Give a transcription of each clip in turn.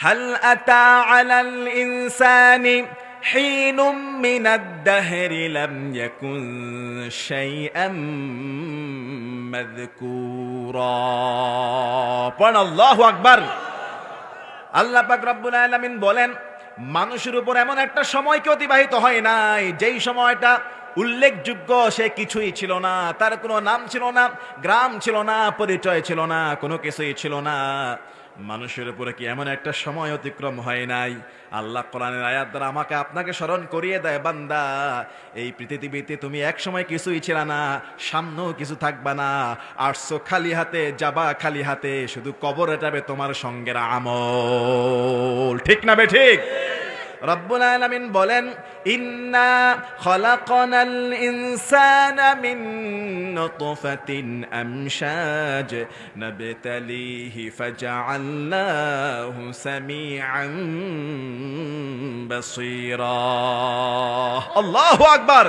هل أتى على الإنسان حين من الدهر لم يكن شيئا مذكورا পড় আল্লাহু আকবার আল্লাহ পাক রব্বুল আলামিন বলেন মানুষের উপর এমন একটা সময়কে অতিবাহিত হয় নাই যেই সময়টা উল্লেখযোগ্য সে কিছুই ছিল না তার কোনো নাম ছিল না গ্রাম ছিল না পরিচয় ছিল না কোনো কিছুই ছিল না মানুষের উপরে কি এমন একটা সময় অতিক্রম হয় নাই? আল্লাহ কোরআনের আয়াত দ্বারা আমাকে আপনাকে স্মরণ করিয়ে দেয়, বান্দা। এই পৃথিবীতে তুমি এক সময় কিছুই ছিল না, সামনেও কিছু থাকবা না। আটশো খালি হাতে, যাবা খালি হাতে, শুধু কবর যাবে তোমার সঙ্গের আমল। ঠিক না বে ঠিক? রব্বুল আলামিন বলেন, ইন্না খলাকনাল ইনসানা মিন নুতফাতিন আমশাজ, নাবতালিহি ফাজআলনাহু সামিআন বাসীরা। আল্লাহু আকবার।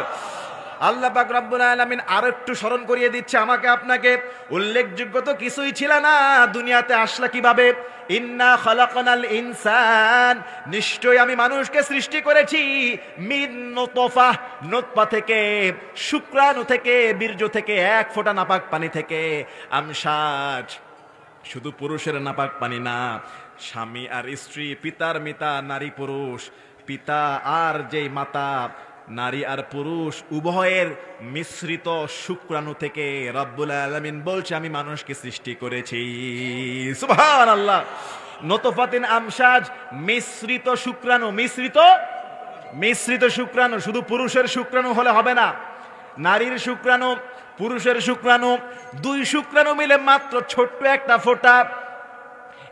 আল্লাহ পাক রব্বুল আলামিন আর একটু স্মরণ করিয়ে দিচ্ছে আমাকে, আপনাকে। উল্লেখযোগ্য তো কিছুই ছিল না দুনিয়াতে আসলা কীভাবে? ইন্না খলাকনাল ইনসান। নিশ্চয়ই আমি মানুষকে সৃষ্টি করেছি মিন নুতফা নুতফা থেকে, শুক্রাণু থেকে, বীর্য থেকে, এক ফোঁটা নাপাক পানি থেকে। আমসাজ, শুধু পুরুষের নাপাক পানি না, স্বামী আর স্ত্রী, পিতার মিতা, নারী পুরুষ, পিতা আর যেই মাতা নারী আর পুরুষ উভয়ের মিশ্রিত শুক্রাণু থেকে রব্বুল আলমিন বলছে, আমি মানুষকে সৃষ্টি করেছি। সুবহান আল্লাহ নতফাতিন আমসাজ মিশ্রিত শুক্রাণু, মিশ্রিত? মিশ্রিত শুক্রাণু, শুধু পুরুষের শুক্রাণু হলে হবে না। নারীর শুক্রাণু, পুরুষের শুক্রাণু, দুই শুক্রাণু মিলে মাত্র ছোট্ট একটা ফোঁটা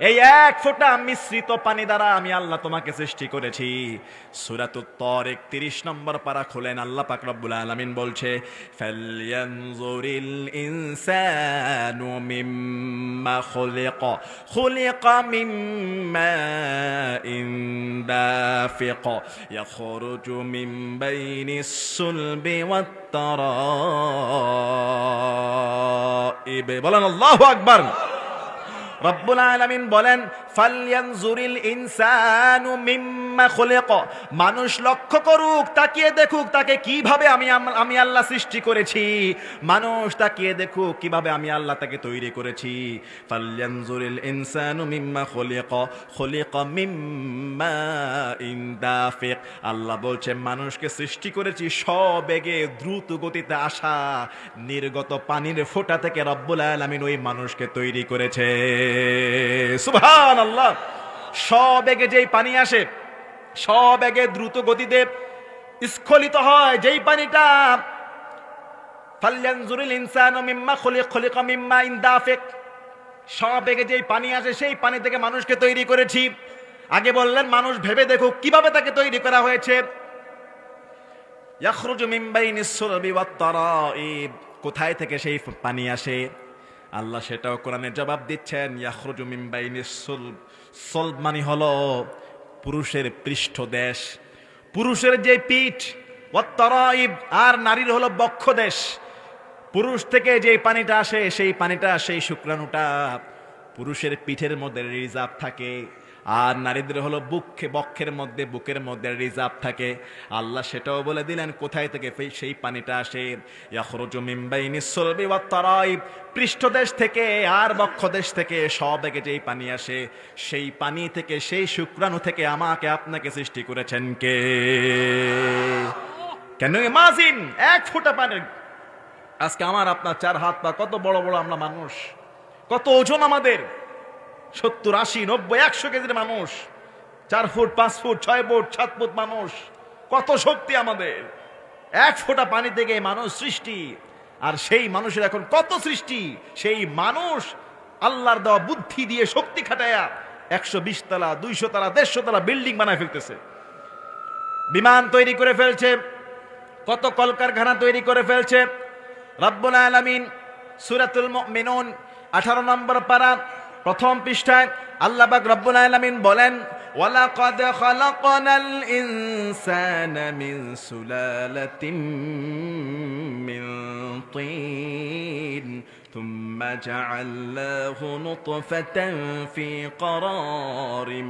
এই এক ফোঁটা মিশ্রিত পানি দ্বারা আমি আল্লাহ তোমাকে সৃষ্টি করেছি। সুরাতুত্তর একত্রিশ নম্বর পারা খোলেন আল্লাহ পাক রব্বুল আলামিন বলছে মিন বাইনিস সুলবি ওয়াত তারাইব বলেন আল্লাহু আকবার। রব্বুল আলামিন বলেন ফালয়ানজুরিল ইনসানু মিম্মা মানুষ লক্ষ্য করুক, তাকিয়ে দেখুক তাকে কীভাবে আমি আমি আল্লাহ সৃষ্টি করেছি। মানুষ তাকিয়ে দেখুক কীভাবে আমি আল্লাহ তাকে তৈরি করেছি। আল্লাহ বলছে, মানুষকে সৃষ্টি করেছি সবেগে দ্রুত গতিতে আসা, নির্গত পানির ফোঁটা থেকে রব্বুল আলামিন ওই মানুষকে তৈরি করেছে। সুবহান আল্লাহ সবেগে যেই পানি আসে সবেগে দ্রুত গতিতে স্খলিত হয়। যেই পানিটা মানুষকে আগে মানুষ ভেবে দেখুক কীভাবে তাকে তৈরি করা হয়েছে। কোথায় থেকে সেই পানি আসে? আল্লাহ সেটাও কোরআনে জবাব দিচ্ছেন। ইয়াখরুজু মিন মানে হলো পুরুষের পৃষ্ঠদেশ পুরুষের যে পিঠ অত্তরাইব আর নারীর হলো বক্ষদেশ পুরুষ থেকে যে পানিটা আসে, সেই পানিটা, সেই শুক্রাণুটা। পুরুষের পিঠের মধ্যে রিজার্ভ থাকে। আর নারীদের হলো বুকে বক্ষের মধ্যে, বুকের মধ্যে রিজার্ভ থাকে। আল্লাহ সেটাও বলে দিলেন, কোথায় থেকে সেই পানিটা আসে। পৃষ্ঠদেশ থেকে আর বক্ষদেশ থেকে সব থেকে যেই পানি আসে, সেই পানি থেকে, সেই শুক্রাণু থেকে আমাকে আপনাকে সৃষ্টি করেছেন কে? কেন ইমাজিন? এক ফোঁটা পানির আজকে আমার আপনার চার হাত পা, কত বড় বড় আমরা মানুষ, কত ওজন আমাদের। সত্তর, আশি, নব্বই, একশো কেজির মানুষ। চার ফুট, পাঁচ ফুট, ছয় ফুট, সাত ফুট মানুষ। কত শক্তি আমাদের। এক ফোঁটা পানি থেকে মানুষ সৃষ্টি। আর সেই মানুষের এখন কত সৃষ্টি? সেই মানুষ আল্লাহর দেওয়া বুদ্ধি দিয়ে শক্তি খাটায়া একশো বিশ তলা, দুইশো তলা, দেড়শো তলা বিল্ডিং বানায় ফেলতেছে। বিমান তৈরি করে ফেলছে। কত কলকারখানা তৈরি করে ফেলছে। রব্বুল আলামিন, সুরাতুল মুমিনুন 18 নম্বর পারা প্রথম পৃষ্ঠায় আল্লাহ পাক রব্বুল আলামিন বলেন ওয়ালাকাদ খালাকনাল ইনসানা মিন সুলালাতিন মিন তিন مكين ثم جعلناه نطفة في قرار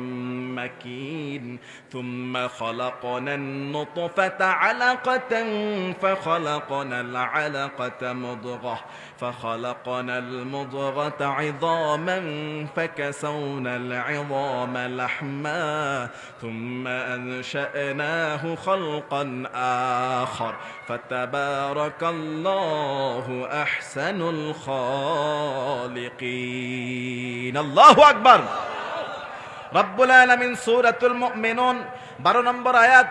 مكين. ثم خلقنا النطفة علقة فخلقنا العلقة مضغة. فخلقنا المضغة عظاما فكسونا العظام لحما. ثم أنشأناه خلقا آخر. فتبارك الله أحسن الخالقين الله أكبر রব্বুল আলামিন সূরাতুল মুমিনুন 12 নম্বর আয়াত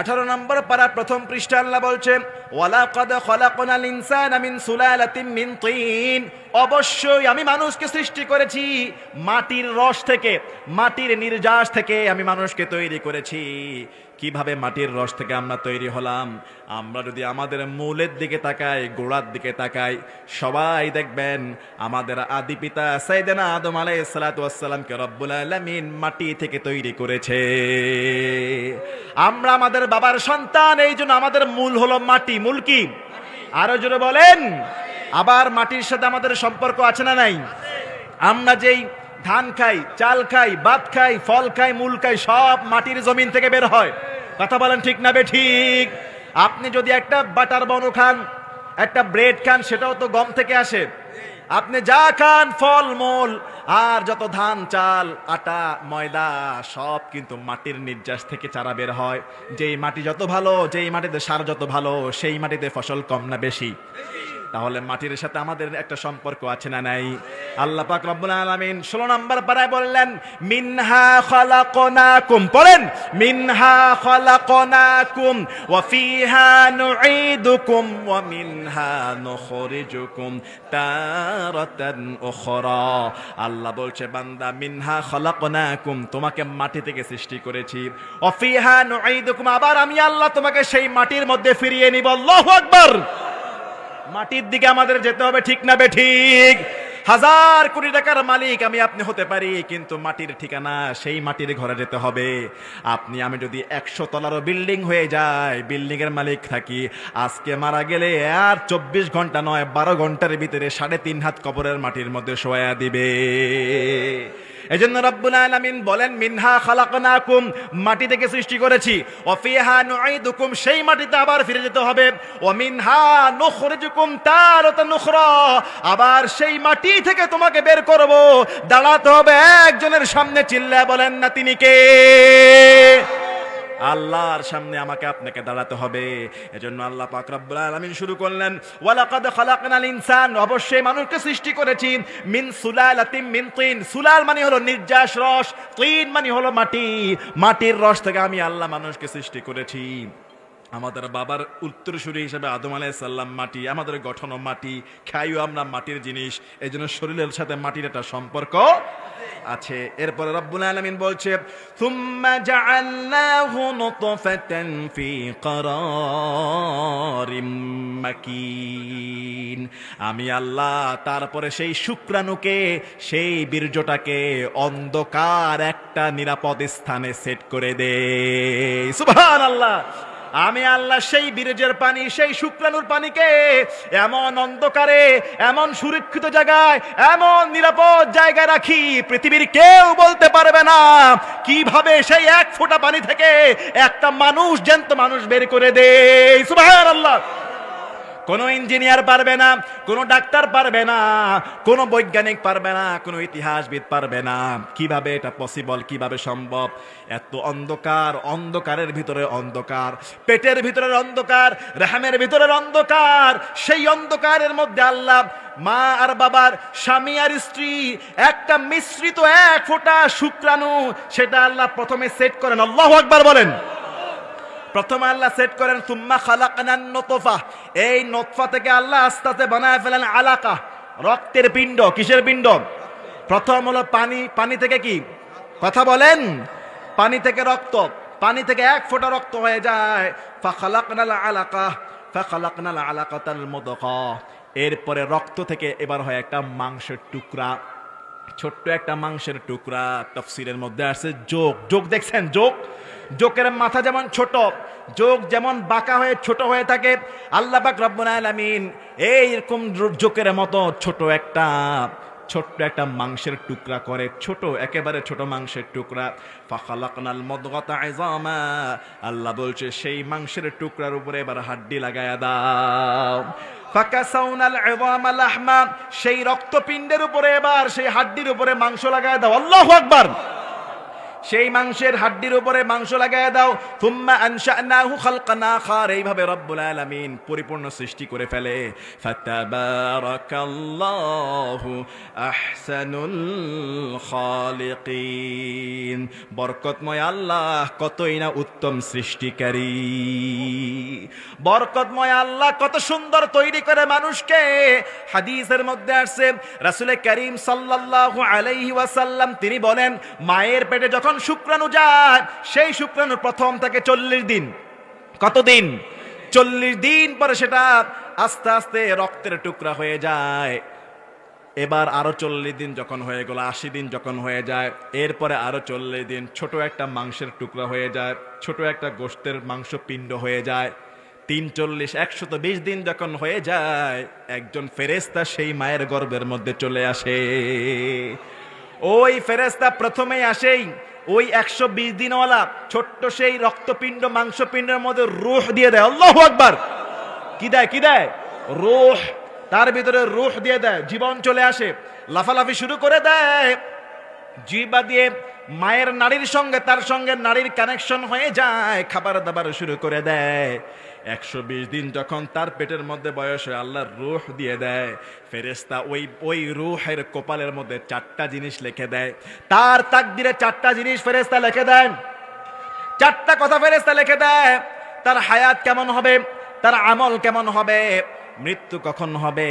আঠারো নম্বর পারা প্রথম পৃষ্ঠা আল্লাহ বলছে ওয়ালাকাদ খলাকনাল ইনসানা মিন সুলালাতিন মিন তিন অবশ্যই আমি মানুষকে সৃষ্টি করেছি মাটির রস থেকে মাটির নির্যাস থেকে আমি মানুষকে তৈরি করেছি কীভাবে মাটির রস থেকে আমরা তৈরি হলাম? আমরা যদি আমাদের মূলের দিকে তাকাই, গোড়ার দিকে তাকাই, সবাই দেখবেন আমাদের আদি পিতা সাইদেনা আদম আলাইহিস সালাতু ওয়াসসালামকে রব্বুল আলামিন মাটি থেকে তৈরি করেছে। আমরা আমাদের বাবার সন্তান, এই জন্য আমাদের মূল হলো মাটি। মূল কি? আরও জোরে বলেন। আবার মাটির সাথে আমাদের সম্পর্ক আছে না নাই? আমরা যেই ধান খাই, চাল খাই, ভাত খাই, ফল খাই, মূল খাই, সব মাটির জমিন থেকে বের হয়। কথা বলেন ঠিক না বে ঠিক? আপনি যদি একটা বাটার বন খান, একটা ব্রেড খান, সেটাও তো গম থেকে আসে। আপনি যা খান, ফল, মূল, আর যত ধান, চাল, আটা, ময়দা, সব কিন্তু মাটির নির্যাস থেকে চারা বের হয়। যেই মাটি যত ভালো, যেই মাটিতে সার যত ভালো, সেই মাটিতে ফসল কম না বেশি। তাহলে মাটির সাথে আমাদের একটা সম্পর্ক আছে না নাই? আল্লাহ পাক রব্বুল আলামিন 16 নম্বর পারায় বললেন, মিনহা খালাকনাকুম। পড়েন, মিনহা খালাকনাকুম ওয়া ফিহা নুঈদুকুম ওয়া মিনহা নুখরিজুকুম তারাতান উখরা। আল্লাহ বলছে, বান্দা, মিনহা খালাকনাকুম, তোমাকে মাটি থেকে সৃষ্টি করেছি। ওয়া ফিহা নুঈদুকুম, আবার আমি আল্লাহ তোমাকে সেই মাটির মধ্যে ফিরিয়ে নিব। আল্লাহু আকবার! মাটির দিকে আমাদের যেতে হবে, ঠিক না বে ঠিক হাজার কোটি টাকার মালিক আমি আপনি হতে পারি, কিন্তু মাটির ঠিকানা সেই মাটির ঘরে যেতে হবে। আপনি, আমি যদি একশো তলারও বিল্ডিং হয়ে যায় বিল্ডিং এর মালিক থাকি, আজকে মারা গেলে আর চব্বিশ ঘণ্টা নয়, বারো ঘণ্টার ভিতরে সাড়ে তিন হাত কবরের মাটির মধ্যে শোয়া দিবে। এজন্য রব্বুল আলামিন বলেন, মিনহা খালাকনাকুম মাটি থেকে সৃষ্টি করেছি। ওয়াফিহা নুঈদুকুম সেই মাটিতে আবার ফিরে যেতে হবে। ও মিনহা নুখরিজুকুম তারাতান নুখরা আবার সেই মাটি থেকে তোমাকে বের করব। দাঁড়াতে হবে একজনের সামনে, চিল্লায় বলেন না তিনি কে? আল্লাহর সামনে আমাকে আপনাকে দাঁড়াতে হবে। এজন্য আল্লাহ পাক রব্বুল আলামিন শুরু করলেন, ওয়ালাকাদ খালাকনাল ইনসান। অবশ্যই মানুষকে সৃষ্টি করেছি মিন সুলালাতিন মিন তিন। সুলাল মানে হলো নির্যাস রস, তিন মানে হলো মাটি। মাটির রস থেকে আমি আল্লাহ মানুষকে সৃষ্টি করেছি। আমাদের বাবার উত্তরসূরি হিসেবে আদম আলাই সাল্লাম মাটি, আমাদের গঠনও মাটি, খাইও আমরা মাটির জিনিস এই জন্য শরীরের সাথে মাটির একটা সম্পর্ক আছে। এরপরে রব্বুল আলামিন বলছে থুম্মা আমি আল্লাহ, তারপরে সেই শুক্রাণুকে, সেই বীর্যটাকে অন্ধকার একটা নিরাপদ স্থানে সেট করে দে। সুবহানাল্লাহ! আমি আল্লাহ সেই বিরেজের পানি, সেই শুক্রাণুর পানিকে এমন অন্ধকারে, এমন সুরক্ষিত জায়গায়, এমন নিরাপদ জায়গায় রাখি। পৃথিবীর কেউ বলতে পারবে না কীভাবে সেই এক ফোঁটা পানি থেকে একটা মানুষ, জ্যান্ত মানুষ বের করে দেয়। সুবাহ সুবহানাল্লাহ। কোনো ইঞ্জিনিয়ার পারবে না, কোনো ডাক্তার পারবে না, কোনো বৈজ্ঞানিক পারবে না, কোনো ইতিহাসবিদ পারবে না। কীভাবে এটা পসিবল কীভাবে সম্ভব? এত অন্ধকার, অন্ধকারের ভিতরে অন্ধকার, পেটের ভিতরের অন্ধকার, রেহামের ভিতরের অন্ধকার, সেই অন্ধকারের মধ্যে আল্লাহ মা আর বাবার স্বামী আর স্ত্রী, একটা মিশ্রিত এক ফোঁটা শুক্রাণু, সেটা আল্লাহ প্রথমে সেট করেন। আল্লাহ আকবার বলেন। প্রথমে আল্লাহ সেট করেন, সুম্মা খালাকানান নতফা। এই নতফা থেকে আল্লাহ আস্তে আস্তে বানায় ফেলেন আলাকা, রক্তের পিণ্ড। কিসের পিণ্ড? প্রথম হলো পানি। পানি থেকে কি? কথা বলেন। পানি থেকে রক্ত। পানি থেকে এক ফোঁটা রক্ত হয়ে যায়। ফা খালাকনাল আলাকা ফা খালাকনাল আলাকাতাল মুদগা এরপরে রক্ত থেকে এবার হয় একটা মাংসের টুকরা। ছোট্ট একটা মাংসের টুকরা। তফসিলের মধ্যে আসছে যোগ। যোগ দেখছেন? যোগ? জোকের মাথা যেমন ছোট যোগ যেমন বাঁকা হয়ে ছোট হয়ে থাকে, আল্লাহ পাক রব্বুল আলামিন এইরকম জোকের মতো ছোট একটা, ছোট্ট একটা মাংসের টুকরা করে, ছোট, একেবারে ছোট মাংসের টুকরা। ফাখালাকনাল মদগাতা ইজামা, আল্লাহ বলছে, সেই মাংসের টুকরার উপরে এবার হাড্ডি লাগায়া দাও। ফাকাসাউনাল ইজামা লাহমা, সেই রক্তপিণ্ডের উপরে এবার, সেই হাড্ডির উপরে মাংস লাগায়া দাও। আল্লাহু আকবার। সেই মাংসের হাড্ডির উপরে মাংস লাগায় দাও। থুম্মা আনশানাহু খালকান আখার। এইভাবে রব্বুল আলামিন পরিপূর্ণ সৃষ্টি করে ফেলে। ফাতাবারাকাল্লাহু আহসানুল খালিকিন। বরকতময় আল্লাহ কতই না উত্তম সৃষ্টিকারী। বরকতময় আল্লাহ কত সুন্দর তৈরি করে মানুষকে। হাদিসের মধ্যে আসছে, রাসূলের করিম সাল্লাল্লাহু আলাইহি ওয়াসাল্লাম তিনি বলেন, মায়ের পেটে যখন শুক্রাণু যায়, সেই শুক্রাণু প্রথম থেকে চল্লিশ দিন। কতদিন? চল্লিশ দিন পরে সেটা আস্তে আস্তে রক্তের টুকরা হয়ে যায়। এবার আরও চল্লিশ দিন যখন হয়ে গেল, আশি দিন যখন হয়ে যায়, এরপরে আরও চল্লিশ দিন ছোট একটা মাংসের টুকরা হয়ে যায়, ছোট একটা গোষ্ঠের মাংস পিণ্ড হয়ে যায়। তিন চল্লিশ, একশত বিশ দিন যখন হয়ে যায়, একজন ফেরেস্তা সেই মায়ের গর্ভের মধ্যে চলে আসে। ওই ফেরেস্তা প্রথমেই আসেই ওই একশো বিশ দিনওয়ালা ছোট্ট সেই রক্তপিণ্ড, মাংসপিণ্ডের মধ্যে রুহ দিয়ে দেয়। আল্লাহ একবার কি দেয় কি দেয়? রুহ, তার ভিতরে রুহ দিয়ে দেয়। জীবন চলে আসে। লাফালাফি শুরু করে দেয়। জিবা দিয়ে মায়ের নারীর সঙ্গে, তার সঙ্গে নারীর কানেকশন হয়ে যায়। খাবার দাবার শুরু করে দেয়। একশো বিশ দিন যখন তার পেটের মধ্যে বয়স হয় আল্লাহর রুহ দিয়ে দেয়। ফেরেস্তা ওই ওই রুহের কপালের মধ্যে চারটা জিনিস লিখে দেয়। তার তাকদিরে চারটা জিনিস ফেরেস্তা লিখে দেন। চারটা কথা ফেরেস্তা লিখে দেয়। তার হায়াত কেমন হবে? তার আমল কেমন হবে? মৃত্যু কখন হবে?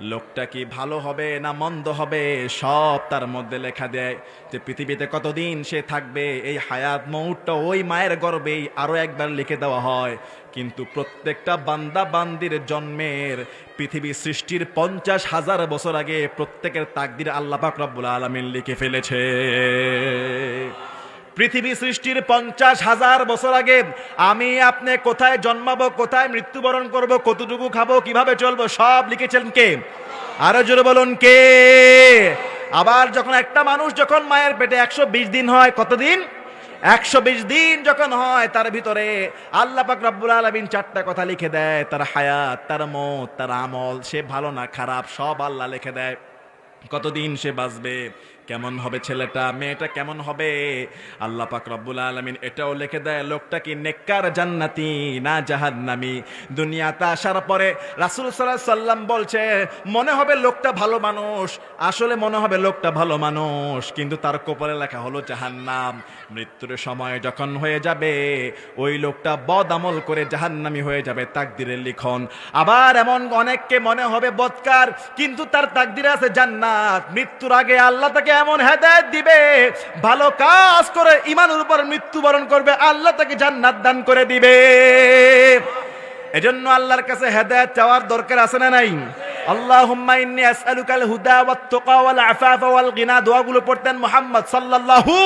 লোকটা কি ভালো হবে না মন্দ হবে? সব তার মধ্যে লেখা দেয় যে পৃথিবীতে কতদিন সে থাকবে? এই হায়াত মৌটটা ওই মায়ের গর্বেই আরও একবার লিখে দেওয়া হয়। কিন্তু প্রত্যেকটা বান্দা বান্দির জন্মের পৃথিবী সৃষ্টির পঞ্চাশ হাজার বছর আগে প্রত্যেকের তাকদির আল্লাহ পাক রব্বুল আলমিন লিখে ফেলেছে। পৃথিবী সৃষ্টির পঞ্চাশ হাজার বছর আগে আমি আপনি কোথায় জন্মাবো, কোথায় মৃত্যুবরণ করব, কতটুকু খাব, কীভাবে চলবো, সব লিখেছেন কে? আরও জোরে বলুন কে? আবার যখন একটা মানুষ যখন মায়ের পেটে একশো বিশ দিন হয়, কতদিন? একশো বিশ দিন যখন হয়, তার ভিতরে আল্লাহ পাক রব্বুল আলমিন চারটা কথা লিখে দেয়, তার হায়াত, তার মত, তার আমল, সে ভালো না খারাপ, সব আল্লাহ লিখে দেয়। কতদিন সে বাঁচবে? কেমন হবে ছেলেটা, মেয়েটা কেমন হবে? আল্লাহ পাক রব্বুল আলমিন এটাও লিখে দেয়, লোকটা কি নেককার, জান্নাতি না জাহান্নামি? দুনিয়াতে আসার পরে রাসুল সাল্লাহ সাল্লাম বলছে, মনে হবে লোকটা ভালো মানুষ, আসলে মনে হবে লোকটা ভালো মানুষ, কিন্তু তার কপালে লেখা হলো জাহান্নাম। মৃত্যুর সময় যখন হয়ে যাবে, ওই লোকটা বদ আমল করে জাহান্নামি হয়ে যাবে, তাকদিরের লিখন। আবার এমন অনেককে মনে হবে বদকার কিন্তু তার তাকদিরে আছে জান্নাত। মৃত্যুর আগে আল্লাহ তাকে এমন হেদায়েত দিবে, ভালো কাজ করে ইমানের উপর মৃত্যুবরণ করবে, আল্লাহ তাকে জান্নাত দান করে দিবে। এজন্য আল্লাহর কাছে হেদায়ত চাওয়ার দরকার আছে না নাই? আল্লাহুম্মা ইন্নী আসআলুকাল হুদা ওয়াত তুকা ওয়াল আফাফা ওয়াল গিনা, দোয়াগুলো পড়তেন মুহাম্মদ সাল্লাল্লাহু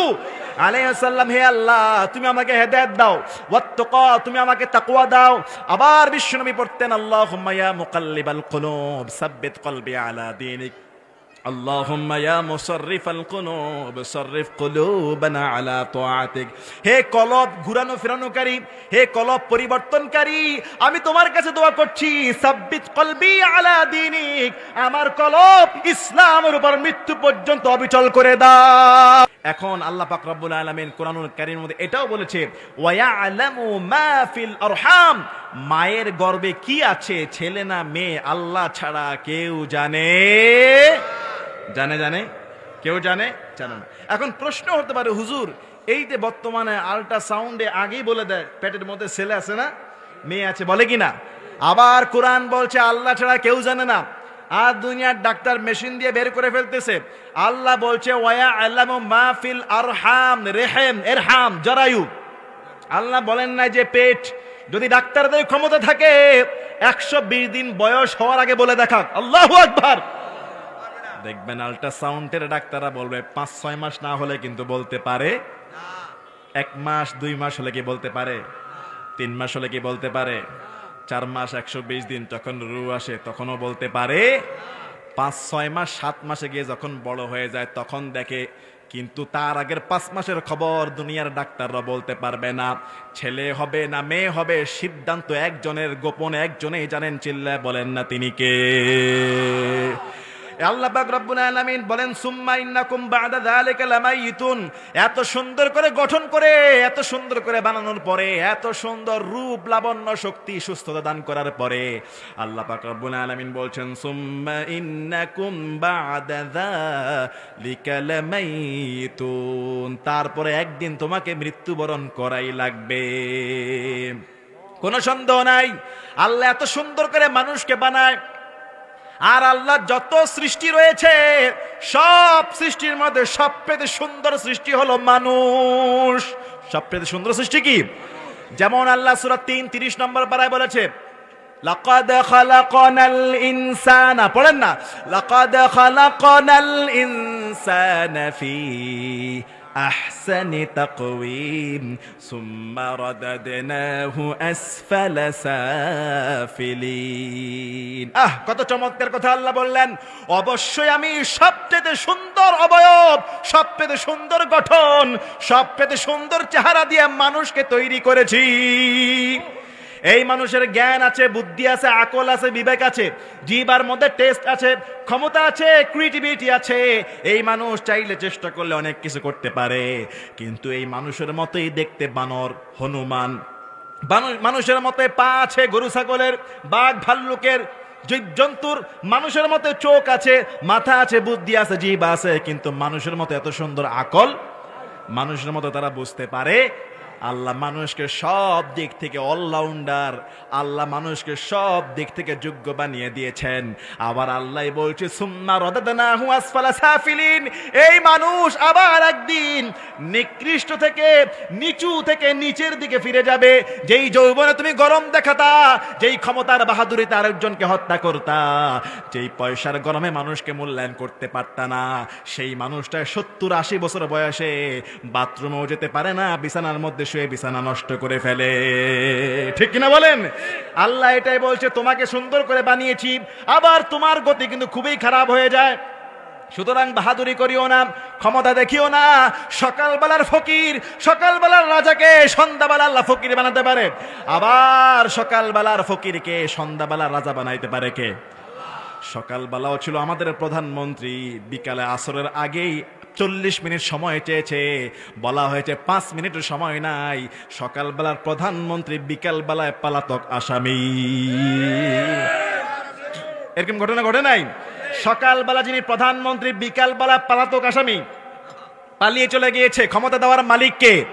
আলাইহি ওয়াসাল্লাম, হে আল্লাহ, তুমি আমাকে হেদায়েত দাও। ওয়াত তুকা তুমি আমাকে তাকওয়া দাও। আবার বিশ্বনবী পড়তেন, আল্লাহুম্মা ইয়া মুকাল্লিবাল কুলুব, সাব্বিত কলবি আলা দীনিক। اللهم يا مصرف القلوب صرف قلوبنا على طاعتك হে কলব ঘুরানো ফেরানোকারী হে কলব পরিবর্তনকারী আমি তোমার কাছে দোয়া করছি সাব্বিত কলবি আলা দিনিক আমার কলব ইসলামের উপর মৃত্যু পর্যন্ত অবিচল করে দাও এখন আল্লাহ পাক রব্বুল আলামিন কোরআনুল কারীমের মধ্যে এটাও বলেছে ওয়া ইয়ালামু মা ফিল আরহাম মায়ের গর্ভে কি আছে ছেলে না মেয়ে আল্লাহ ছাড়া কেউ জানে জানে জানে, কেউ জানে জানে না। এখন প্রশ্ন হতে পারে, হুজুর, এই যে বর্তমানে আল্ট্রাসাউন্ডে আগেই বলে দেয়, পেটের মধ্যে ছেলে আছে না? মেয়ে আছে, বলে কি না? আবার কোরআন বলছে, আল্লাহ ছাড়া কেউ জানে না। আর দুনিয়ার ডাক্তার মেশিন দিয়ে বের করে ফেলতেছে। আল্লাহ বলছে, ওয়া আল্লামু মাহফিল আরহাম, রেহেম, এরহাম, জরায়ু। আল্লাহ বলেন না যে, পেট, যদি ডাক্তারদের ক্ষমতা থাকে, একশো বিশ দিন বয়স হওয়ার আগে বলে দেখা আল্লাহ আকবার! দেখবেন আল্ট্রাসাউন্ডের ডাক্তাররা বলবে, পাঁচ, ছয় মাস না হলে কিন্তু বলতে পারে। এক মাস, দুই মাস হলে কি বলতে পারে? তিন মাস হলে কি বলতে পারে? চার মাস, একশো বিশ দিন যখন রু আসে তখনও বলতে পারে। পাঁচ, ছয় মাস, সাত মাসে গিয়ে যখন বড় হয়ে যায় তখন দেখে, কিন্তু তার আগের পাঁচ মাসের খবর দুনিয়ার ডাক্তাররা বলতে পারবে না। ছেলে হবে না মেয়ে হবে, সিদ্ধান্ত একজনের, গোপন একজনেই জানেন, চিল্লায় বলেন না তিনি কে। আলামিন বলেন, সুম্মা এত সুন্দর করে গঠন করে, এত সুন্দর করে বানানোর পরে, এত সুন্দর রূপ, লাবণ্য শক্তি, সুস্থতা দান করার পরে আল্লাহ বলছেন, সুম্মা তারপরে একদিন তোমাকে মৃত্যুবরণ করাই লাগবে। কোনো সন্দেহ নাই। আল্লাহ এত সুন্দর করে মানুষকে বানায় আর আল্লাহ যত সৃষ্টি রয়েছে, সব সৃষ্টির মধ্যে সবচেয়ে সুন্দর সৃষ্টি হলো মানুষ। সবচেয়ে সুন্দর সৃষ্টি কি? যেমন আল্লাহ সুরা তিন, তিরিশ নম্বর পাড়ায় বলেছে, লাকাদ খালাকনাল ইনসানা পড়েন না, লাকাদ খালাকনাল ইনসানা ফি আহসানি তাকওয়িম সুম্মা রাদাদনাহু আসফালা সাফিলিন আহ, কত চমৎকার কথা আল্লাহ বললেন। অবশ্যই আমি সবচেয়ে সুন্দর অবয়ব, সবচেয়ে সুন্দর গঠন, সবচেয়ে সুন্দর চেহারা দিয়ে মানুষকে তৈরি করেছি। এই মানুষের জ্ঞান আছে, বুদ্ধি আছে, আকল আছে, বিবেক আছে, জিবার মধ্যে টেস্ট আছে, ক্ষমতা আছে ক্রিয়েটিভিটি আছে। এই মানুষ চাইলে চেষ্টা করলে অনেক কিছু করতে পারে। কিন্তু এই মানুষের মতোই দেখতে বানর, হনুমান। মানুষের মতে পা আছে গরু, ছাগলের, বাঘ, ভাল্লুকের, জীবজন্তুর। মানুষের মতে চোখ আছে, মাথা আছে, বুদ্ধি আছে জীব আছে, কিন্তু মানুষের মতো এত সুন্দর, আকল মানুষের মতো তারা বুঝতে পারে। আল্লাহ মানুষকে সব দিক থেকে অলরাউন্ডার আল্লাহ মানুষকে সব দিক থেকে যোগ্য বানিয়ে দিয়েছেন। আবার আল্লাহ বলছে, সুম্মা রদাদানাহু আসফালা সাফিলিন। এই মানুষ আবার একদিন নিকৃষ্ট থেকে, নিচু থেকে নিচের দিকে ফিরে যাবে। যেই যৌবনে তুমি গরম দেখাতা, যেই ক্ষমতার বাহাদুরিতে আরেকজনকে হত্যা করতা, যেই পয়সার গরমে মানুষকে মূল্যায়ন করতে পারতা না, সেই মানুষটা সত্তর আশি বছর বয়সে বাথরুমেও যেতে পারে না, বিছানার মধ্যে শুয়ে বিছানা নষ্ট করে ফেলে। ঠিক কিনা বলেন? আল্লাহ এটাই বলছে, তোমাকে সুন্দর করে বানিয়েছি, আবার তোমার গতি কিন্তু খুবই খারাপ হয়ে যায়। সুতরাং বাহাদুরি করিও না, ক্ষমতা দেখিও না। সকালবেলার ফকির, সকালবেলার রাজাকে সন্ধ্যাবেলার আল্লাহ ফকির বানাতে পারে। আবার সকালবেলার ফকিরকে সন্ধ্যাবেলার রাজা বানাইতে পারে কে? সকালবেলাও ছিল আমাদের প্রধানমন্ত্রী। বিকালে আসরের আগেই চল্লিশ মিনিট সময় চেয়েছে। বলা হয়েছে পাঁচ মিনিটের সময় নাই। সকালবেলার প্রধানমন্ত্রী, বিকালবেলায় পালাতক আসামি। এরকম ঘটনা ঘটে নাই? সকালবেলা যিনি প্রধানমন্ত্রী বিকালবেলা পালাতক আসামি, পালিয়ে চলে গিয়েছে। ক্ষমতা দেওয়ার মালিককে।